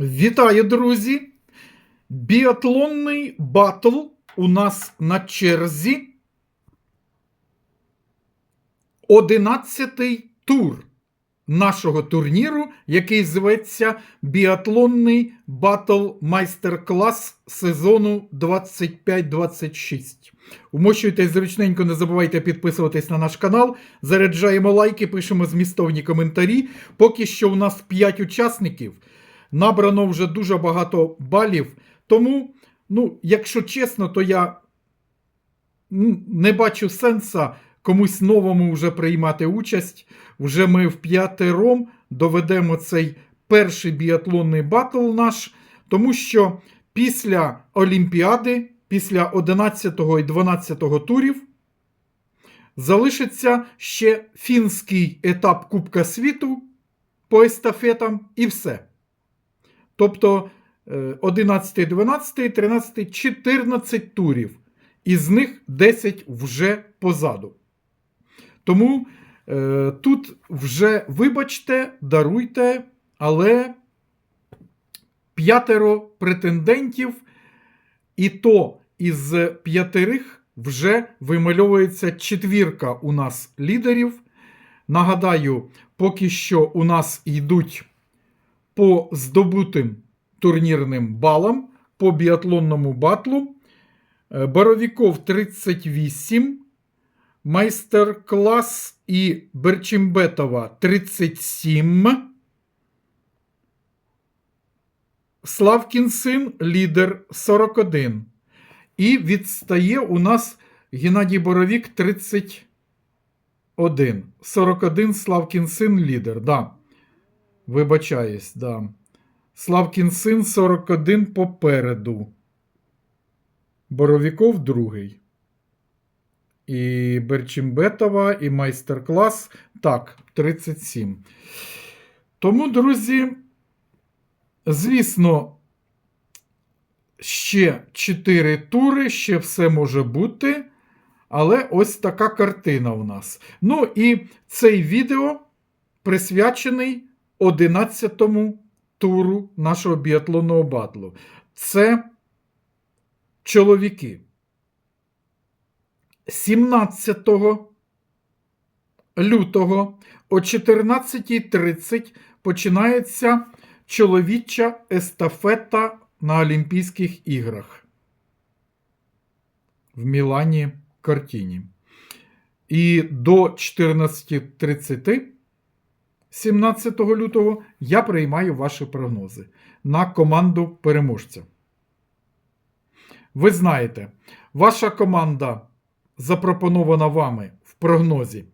Вітаю, друзі! Біатлонний батл у нас на черзі. Одинадцятий тур нашого турніру, який зветься Біатлонний батл майстер-клас сезону 25-26. Умощуйтесь зручненько, не забувайте підписуватись на наш канал. Заряджаємо лайки, пишемо змістовні коментарі. Поки що у нас 5 учасників. Набрано вже дуже багато балів. Тому, ну, якщо чесно, то я ну, не бачу сенса комусь новому вже приймати участь. Вже ми в п'ятером доведемо цей перший біатлонний батл наш, тому що після Олімпіади, після 11 і 12 турів, залишиться ще фінський етап Кубка світу по естафетам і все. Тобто е, 11, 12, 13, 14 турів. Із них 10 вже позаду. Тому е, тут вже, вибачте, даруйте, але п'ятеро претендентів, і то із п'ятерих вже вимальовується четвірка у нас лідерів. Нагадаю, поки що у нас йдуть по здобутим турнірним балам по біатлонному батлу. Е, Боровіков 38, майстер-клас і Берчимбетова 37. Славкін син лідер 41. І відстає у нас Геннадій Боровік 31. 41 Славкін син лідер. Да. Вибачаюсь, да. Славкін син 41 попереду. Боровіков другий. І Берчимбетова, і майстер-клас. Так, 37. Тому, друзі, звісно, ще 4 тури, ще все може бути. Але ось така картина у нас. Ну і цей відео присвячений 11-му туру нашого біатлонного батлу. Це чоловіки. 17 лютого о 14.30 починається чоловіча естафета на Олімпійських іграх в Мілані Картіні. І до 14.30 17 лютого я приймаю ваші прогнози на команду переможця. Ви знаєте, ваша команда запропонована вами в прогнозі.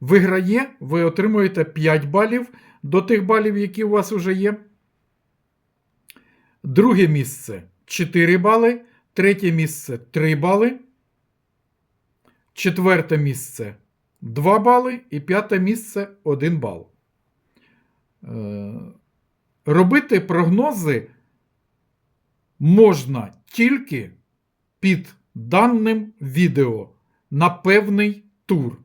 Виграє, ви отримуєте 5 балів до тих балів, які у вас вже є. Друге місце 4 бали. Третє місце 3 бали. Четверте місце 2 бали. І п'яте місце 1 бал. Е, Робити прогнози можна тільки під даним відео на певний тур.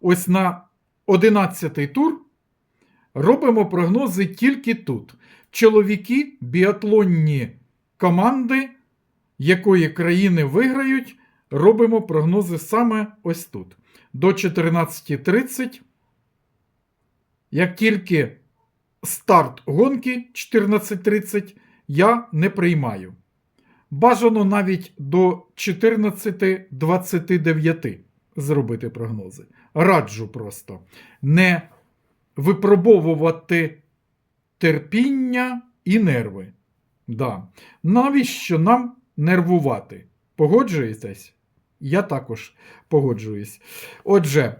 Ось на 11 тур робимо прогнози тільки тут. Чоловіки, біатлонні команди, якої країни виграють, робимо прогнози саме ось тут. До 14.30. Як тільки старт гонки 14.30, я не приймаю. Бажано навіть до 14.29 зробити прогнози. Раджу просто не випробовувати терпіння і нерви. Да. Навіщо нам нервувати? Погоджуєтесь? Я також погоджуюсь. Отже,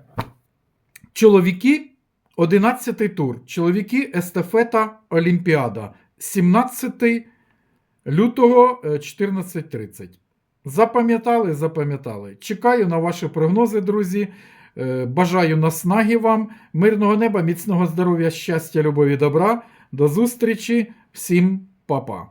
чоловіки, 11 тур. Чоловіки естафета Олімпіада. 17 лютого е, 14.30. Запам'ятали, запам'ятали. Чекаю на ваші прогнози, друзі. Е, Бажаю наснаги вам, мирного неба, міцного здоров'я, щастя, любові, добра. До зустрічі, всім па-па.